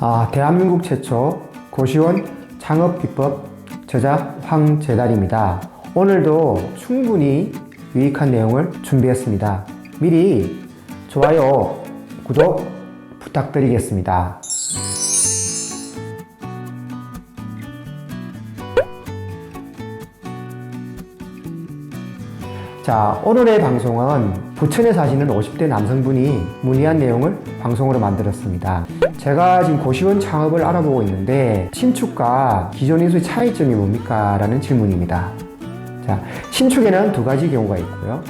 아, 대한민국 최초 고시원 창업 기법 저자 황재달입니다. 오늘도 충분히 유익한 내용을 준비했습니다. 미리 좋아요, 구독 부탁드리겠습니다. 자, 오늘의 방송은 부천에 사시는 50대 남성분이 문의한 내용을 방송으로 만들었습니다. 제가 지금 고시원 창업을 알아보고 있는데 신축과 기존 인수의 차이점이 뭡니까? 라는 질문입니다. 자, 신축에는 두 가지 경우가 있고요.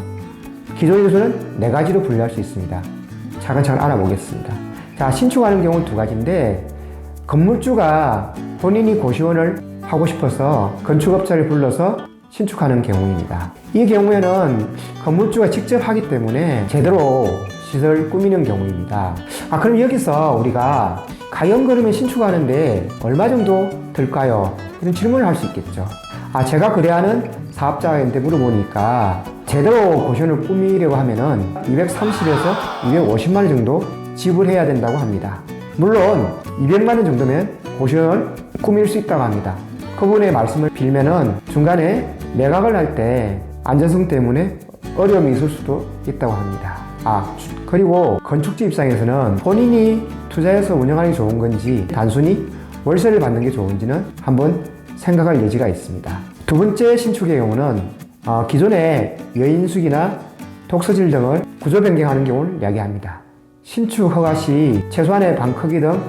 기존 인수는 네 가지로 분류할 수 있습니다. 차근차근 알아보겠습니다. 자, 신축하는 경우는 두 가지인데 건물주가 본인이 고시원을 하고 싶어서 건축업자를 불러서 신축하는 경우입니다. 이 경우에는 건물주가 직접 하기 때문에 제대로 시설 꾸미는 경우입니다. 아, 그럼 여기서 우리가 가연 그러면 신축하는데 얼마 정도 들까요? 이런 질문을 할 수 있겠죠. 아, 제가 거래하는 사업자한테 물어보니까 제대로 고시원을 꾸미려고 하면은 230에서 250만 원 정도 지불해야 된다고 합니다. 물론 200만 원 정도면 고시원을 꾸밀 수 있다고 합니다. 그분의 말씀을 빌면은 중간에 매각을 할 때 안전성 때문에 어려움이 있을 수도 있다고 합니다. 아, 그리고 건축주 입장에서는 본인이 투자해서 운영하는 게 좋은 건지 단순히 월세를 받는 게 좋은지는 한번 생각할 여지가 있습니다. 두 번째 신축의 경우는 어, 기존의 여인숙이나 독서질 등을 구조 변경하는 경우를 이야기합니다. 신축 허가 시 최소한의 방 크기 등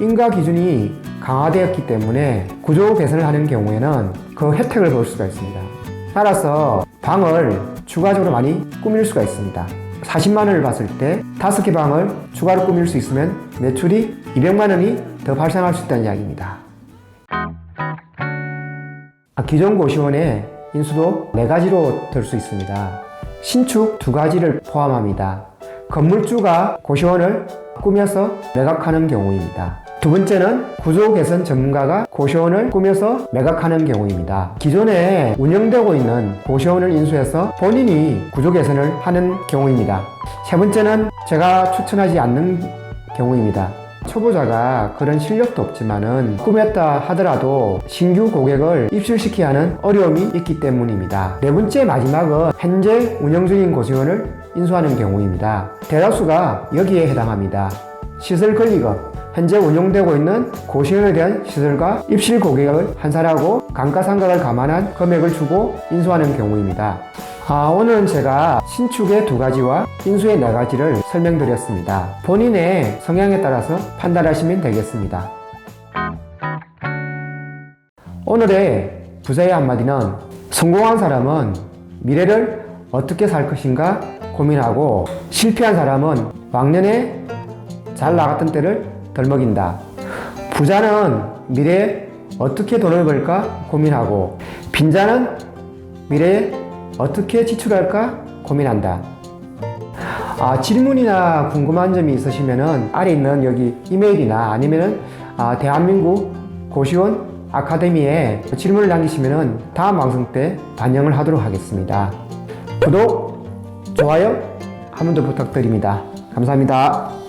인가 기준이 강화되었기 때문에 구조 개선을 하는 경우에는 그 혜택을 볼 수가 있습니다. 따라서 방을 추가적으로 많이 꾸밀 수가 있습니다. 40만 원을 봤을 때 5개 방을 추가로 꾸밀 수 있으면 매출이 200만 원이 더 발생할 수 있다는 이야기입니다. 아, 기존 고시원의 인수도 네 가지로 될수 있습니다. 신축 두 가지를 포함합니다. 건물주가 고시원을 꾸며서 매각하는 경우입니다. 두 번째는 구조 개선 전문가가 고시원을 꾸며서 매각하는 경우입니다. 기존에 운영되고 있는 고시원을 인수해서 본인이 구조 개선을 하는 경우입니다. 세 번째는 제가 추천하지 않는 경우입니다. 초보자가 그런 실력도 없지만은 꾸몄다 하더라도 신규 고객을 입실시켜야 하는 어려움이 있기 때문입니다. 네 번째 마지막은 현재 운영 중인 고시원을 인수하는 경우입니다. 대다수가 여기에 해당합니다. 시설 권리금, 현재 운영되고 있는 고시원에 대한 시설과 입실 고객을 환산하고 감가상각을 감안한 금액을 주고 인수하는 경우입니다. 아, 오늘은 제가 신축의 두 가지와 인수의 네 가지를 설명드렸습니다. 본인의 성향에 따라서 판단하시면 되겠습니다. 오늘의 부자의 한마디는 성공한 사람은 미래를 어떻게 살 것인가 고민하고 실패한 사람은 왕년에 잘 나갔던 때를 덜 먹인다. 부자는 미래에 어떻게 돈을 벌까 고민하고 빈자는 미래에 어떻게 지출할까 고민한다. 아, 질문이나 궁금한 점이 있으시면은 아래 있는 여기 이메일이나 아니면은 아, 대한민국 고시원 아카데미에 질문을 남기시면은 다음 방송 때 반영을 하도록 하겠습니다. 구독, 좋아요 한 번 더 부탁드립니다. 감사합니다.